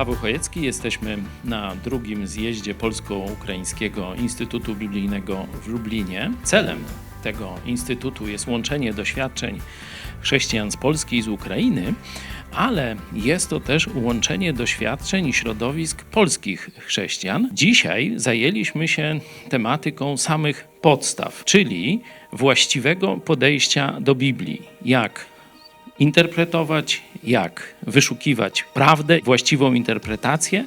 Paweł Chojecki, jesteśmy na drugim zjeździe Polsko-Ukraińskiego Instytutu Biblijnego w Lublinie. Celem tego instytutu jest łączenie doświadczeń chrześcijan z Polski i z Ukrainy, ale jest to też łączenie doświadczeń i środowisk polskich chrześcijan. Dzisiaj zajęliśmy się tematyką samych podstaw, czyli właściwego podejścia do Biblii. Jak interpretować, jak wyszukiwać prawdę, właściwą interpretację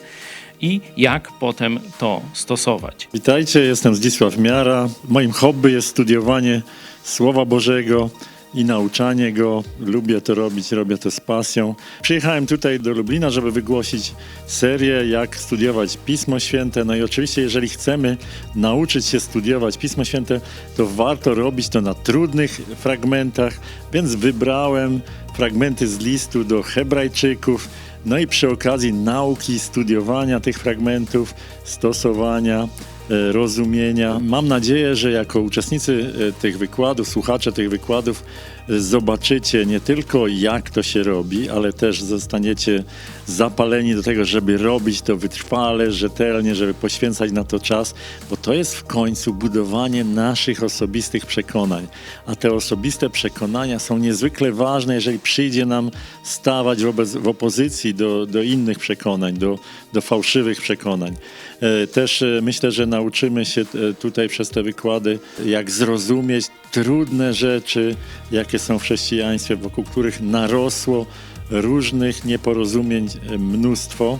i jak potem to stosować. Witajcie, jestem Zdzisław Miara. Moim hobby jest studiowanie Słowa Bożego i nauczanie go. Lubię to robić, robię to z pasją. Przyjechałem tutaj do Lublina, żeby wygłosić serię, jak studiować Pismo Święte. No i oczywiście, jeżeli chcemy nauczyć się studiować Pismo Święte, to warto robić to na trudnych fragmentach, więc wybrałem fragmenty z listu do Hebrajczyków. No i przy okazji nauki, studiowania tych fragmentów, stosowania, rozumienia. Mam nadzieję, że jako uczestnicy e, tych wykładów, słuchacze tych wykładów, e, zobaczycie nie tylko jak to się robi, ale też zostaniecie zapaleni do tego, żeby robić to wytrwale, rzetelnie, żeby poświęcać na to czas, bo to jest w końcu budowanie naszych osobistych przekonań. A te osobiste przekonania są niezwykle ważne, jeżeli przyjdzie nam stawać wobec, w opozycji do, do innych przekonań, do, do fałszywych przekonań. E, Też e, myślę, że nauczymy się e, tutaj przez te wykłady, jak zrozumieć trudne rzeczy, jakie są w chrześcijaństwie, wokół których narosło różnych nieporozumień e, mnóstwo,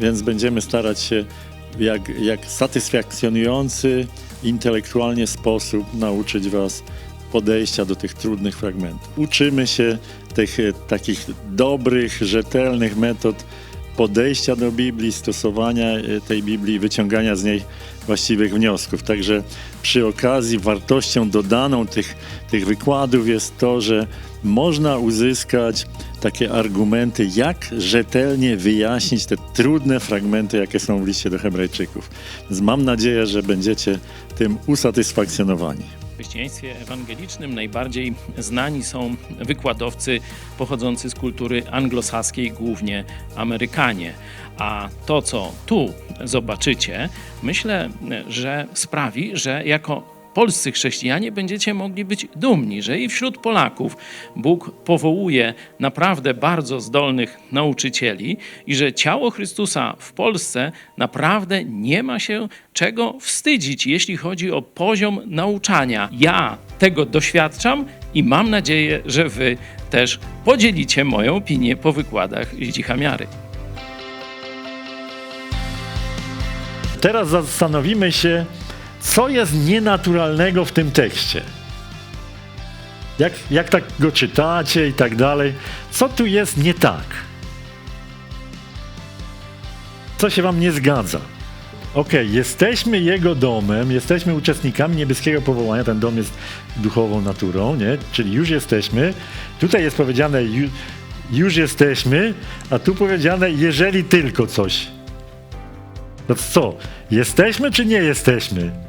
więc będziemy starać się jak, jak satysfakcjonujący intelektualnie sposób nauczyć Was podejścia do tych trudnych fragmentów. Uczymy się tych e, takich dobrych, rzetelnych metod podejścia do Biblii, stosowania e, tej Biblii, wyciągania z niej właściwych wniosków. Także przy okazji wartością dodaną tych, tych wykładów jest to, że można uzyskać takie argumenty, jak rzetelnie wyjaśnić te trudne fragmenty, jakie są w liście do Hebrajczyków. Więc mam nadzieję, że będziecie tym usatysfakcjonowani. Chrześcijaństwie ewangelicznym najbardziej znani są wykładowcy pochodzący z kultury anglosaskiej, głównie Amerykanie. A to, co tu zobaczycie, myślę, że sprawi, że jako polscy chrześcijanie będziecie mogli być dumni, że i wśród Polaków Bóg powołuje naprawdę bardzo zdolnych nauczycieli i że ciało Chrystusa w Polsce naprawdę nie ma się czego wstydzić, jeśli chodzi o poziom nauczania. Ja tego doświadczam i mam nadzieję, że wy też podzielicie moją opinię po wykładach Zdzicha Miary. Teraz zastanowimy się, co jest nienaturalnego w tym tekście. Jak, jak tak go czytacie i tak dalej. Co tu jest nie tak? Co się wam nie zgadza? Okej, jesteśmy Jego domem, jesteśmy uczestnikami niebieskiego powołania, ten dom jest duchową naturą, nie? Czyli już jesteśmy. Tutaj jest powiedziane, ju, już jesteśmy, a tu powiedziane, jeżeli tylko coś. No co, jesteśmy czy nie jesteśmy?